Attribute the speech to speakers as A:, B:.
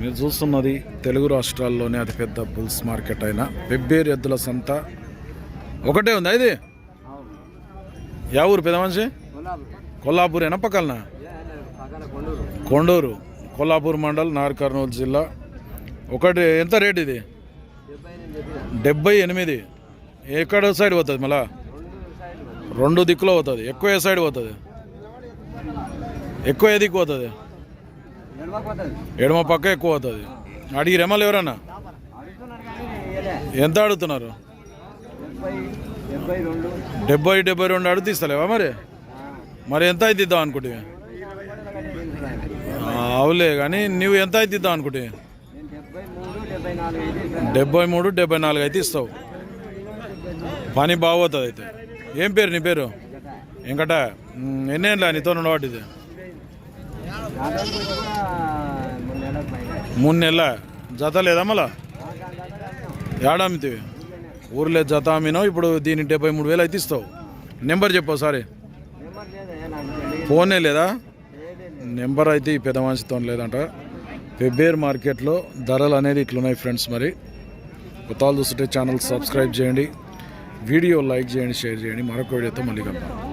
A: మీరు చూస్తున్నది తెలుగు రాష్ట్రాల్లోనే అతిపెద్ద బుల్స్ మార్కెట్ అయిన పెబ్బేరు ఎద్దుల సంత. ఒకటే ఉందా ఇది? యా ఊరు పెద్ద మనిషి? కొల్లాపూరేనా పక్కన? కొండూరు. కొల్లాపూర్ మండల్ నార్ కర్నూలు జిల్లా. ఒకటి ఎంత రేట్ ఇది? డెబ్బై ఎనిమిది. ఎక్కడ సైడ్ పోతుంది మళ్ళా? రెండు దిక్కులో పోతుంది. ఎక్కువ ఏ సైడ్ పోతుంది? ఎక్కువ ఏ దిక్కు పోతుంది? ఎడమ పక్క ఎక్కువ అవుతుంది. అడిగి రెమ్మలు ఎవరన్నా? ఎంత అడుగుతున్నారు? డెబ్బై డెబ్బై రెండు అడుగు తీస్తలేవా మరి? మరి ఎంత అయితే ఇద్దాం అనుకుంటే? అవులే కానీ నువ్వు ఎంత అయితే ఇద్దాం అనుకుంటే? డెబ్బై మూడు డెబ్బై నాలుగు అయితే ఇస్తావు. పని బాగోతుంది అయితే. ఏం పేరు నీ పేరు? వెంకట. ఎన్నేళ్ళ నీతో నుండి వాటిది మూడు నెలల జత లేదా మళ్ళా? ఏడామితివి. ఊర్లే జత అమ్మినావు ఇప్పుడు దీని డెబ్బై మూడు వేలు అయితే ఇస్తావు. నెంబర్ చెప్పావు సారీ ఫోనే లేదా? నెంబర్ అయితే ఈ పెద్ద మనిషితో లేదంట. పెబ్బేర్ మార్కెట్లో ధరలు అనేది ఇట్లున్నాయి ఫ్రెండ్స్ మరి. కొత్తలు చూస్తుంటే ఛానల్ సబ్స్క్రైబ్ చేయండి. వీడియో లైక్ చేయండి షేర్ చేయండి. మరొక వీడియోతో మళ్ళీ కలుద్దాం.